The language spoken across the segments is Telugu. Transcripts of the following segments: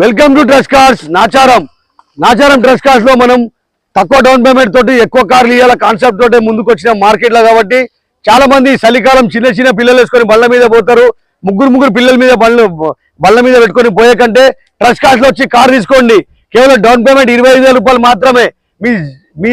Welcome to dress cars Nacharam. Nacharam dress కార్స్లో మనం తక్కువ డౌన్ పేమెంట్ తోటి ఎక్కువ కార్లు ఇవ్వాల కాన్సెప్ట్ తోటి ముందుకు వచ్చిన మార్కెట్లో కాబట్టి చాలా మంది చలికాలం చిన్న చిన్న పిల్లలు వేసుకొని బళ్ళ మీద పోతారు. ముగ్గురు ముగ్గురు పిల్లల మీద బళ్ళు బళ్ళ మీద పెట్టుకొని పోయే కంటే ట్రస్ట్ కార్స్లో వచ్చి కార్ తీసుకోండి. కేవలం డౌన్ పేమెంట్ ఇరవై వేల రూపాయలు మాత్రమే. మీ మీ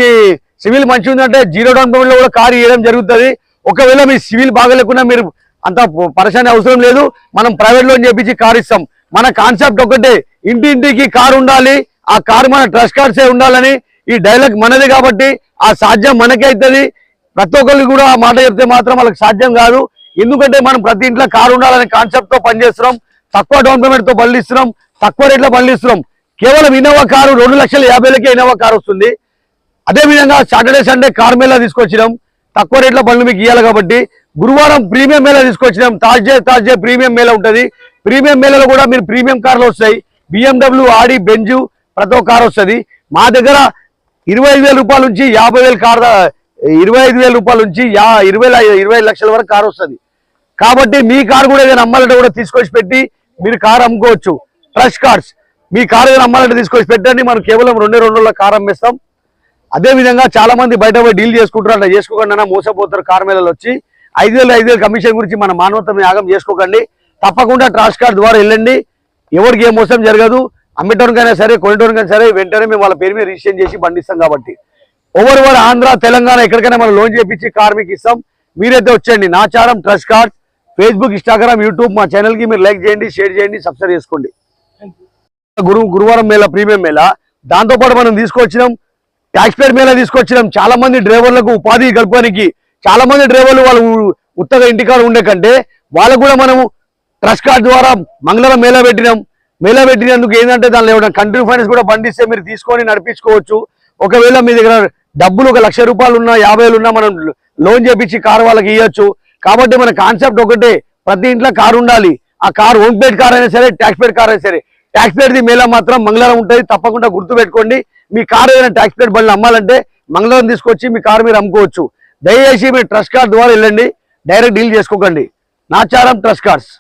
సివిల్ మంచి ఉందంటే జీరో డౌన్ పేమెంట్లో కూడా కార్ ఇవ్వడం జరుగుతుంది. ఒకవేళ మీ సివిల్ బాగలేకుండా మీరు అంత పరేషాని అవసరం లేదు. మనం ప్రైవేట్ లోన్ చేపించి కార్ ఇస్తాం. మన కాన్సెప్ట్ ఒకటే. ఇంటింటికి కారు ఉండాలి ఆ కారు మన ట్రస్ట్ కార్డ్సే ఉండాలని ఈ డైలాగ్ మనది కాబట్టి ఆ సాధ్యం మనకే అవుతుంది ప్రతి ఒక్కరికి కూడా ఆ మాట చెప్తే మాత్రం వాళ్ళకి సాధ్యం కాదు. ఎందుకంటే మనం ప్రతి ఇంట్లో కారు ఉండాలనే కాన్సెప్ట్తో పనిచేస్తున్నాం తక్కువ డౌన్ పేమెంట్తో బండ్లు ఇస్తున్నాం తక్కువ రేట్లో బండ్లు ఇస్తున్నాం కేవలం ఇన్నోవా కారు రెండు లక్షల యాభైలకే ఇన్నోవా కారు వస్తుంది. అదే విధంగా సాటర్డే సండే కార్ మేళా తీసుకొచ్చినాం. తక్కువ రేట్లో బండ్లు మీకు ఇవ్వాలి కాబట్టి గురువారం ప్రీమియం మేళా తీసుకొచ్చినాం. తాజ్డే తాజ్డే ప్రీమియం మేళా ఉంటుంది. ప్రీమియం మేళలో కూడా మీరు ప్రీమియం కార్లు వస్తాయి. బిఎండబ్ల్యూ ఆడి బెంజు ప్రతి ఒక్క కార్ వస్తుంది. మా దగ్గర ఇరవై ఐదు వేల రూపాయల నుంచి యాభై వేల కార్ ఇరవై ఐదు వేల రూపాయల నుంచి యా ఇరవై ఇరవై ఐదు లక్షల వరకు కార్ వస్తుంది. కాబట్టి మీ కార్ కూడా ఏదైనా అమ్మాలంటే కూడా తీసుకొచ్చి పెట్టి మీరు కార్ అమ్ముకోవచ్చు. ట్రస్ట్ కార్డ్స్ మీ కార్ ఏదైనా అమ్మాలంటే తీసుకొచ్చి పెట్టండి. మనం కేవలం రెండే రెండు రోజుల కార్ అమ్మేస్తాం. అదే విధంగా చాలా మంది బయట పోయి డీల్ చేసుకుంటారు అట్లా చేసుకోకుండా అన్న మోసపోతారు కార్ మేళలు వచ్చి. ఐదు వేలు ఐదు వేలు కమిషన్ గురించి మన మానవత్వం యాగం చేసుకోకండి. తప్పకుండా ట్రాన్స్ కార్డ్ ద్వారా వెళ్ళండి. ఎవరికి ఏ మోసం జరగదు. అమ్మేటోనికైనా సరే కొనేటోనికైనా సరే వెంటనే మేము వాళ్ళ పేరు మీద రిజిస్ట్రేషన్ చేసి బండిస్తాం కాబట్టి. ఓవర్ ఓవర్ ఆంధ్ర తెలంగాణ ఎక్కడికైనా మనం లోన్ చేపించి కార్ మీకు ఇస్తాం. మీరైతే వచ్చేయండి. Nacharam trust card Facebook Instagram YouTube మా ఛానల్కి మీరు లైక్ చేయండి షేర్ చేయండి సబ్స్క్రైబ్ చేసుకోండి. గురు గురువారం మేళ ప్రీమియం మేళ. దాంతోపాటు మనం తీసుకొచ్చినాం ట్యాక్స్ పేర్ మేళ తీసుకొచ్చినాం. చాలా మంది డ్రైవర్లకు ఉపాధి కల్పడానికి చాలా మంది డ్రైవర్లు వాళ్ళు ఉత్తగా ఇంటికాడ ఉండే కంటే వాళ్ళకు కూడా మనము ట్రస్ట్ కార్డ్ ద్వారా మంగళవారం మేళా పెట్టినాం. మేళా పెట్టినందుకు ఏంటంటే దానిలో ఏమైనా కంట్రీ ఫైనాన్స్ కూడా పండిస్తే మీరు తీసుకొని నడిపించుకోవచ్చు. ఒకవేళ మీ దగ్గర డబ్బులు ఒక లక్ష రూపాయలు ఉన్నా యాభై వేలు ఉన్నా మనం లోన్ చేపించి కారు వాళ్ళకి ఇవ్వచ్చు కాబట్టి మన కాన్సెప్ట్ ఒకటే ప్రతి ఇంట్లో కారు ఉండాలి. ఆ కార్ ఓన్ పేడ్ కార్ అయినా సరే ట్యాక్స్ పేడ్ కార్ అయినా సరే. ట్యాక్స్ పేడ్ది మేళ మాత్రం మంగళవారం ఉంటుంది. తప్పకుండా గుర్తు పెట్టుకోండి మీ కారు ఏదైనా ట్యాక్స్ పేడ్ బండ్లు అమ్మాలంటే మంగళవారం తీసుకొచ్చి మీ కారు మీరు అమ్ముకోవచ్చు. దయచేసి మీరు ట్రస్ట్ కార్డ్ ద్వారా వెళ్ళండి. డైరెక్ట్ డీల్ చేసుకోకండి. Nacharam trust cards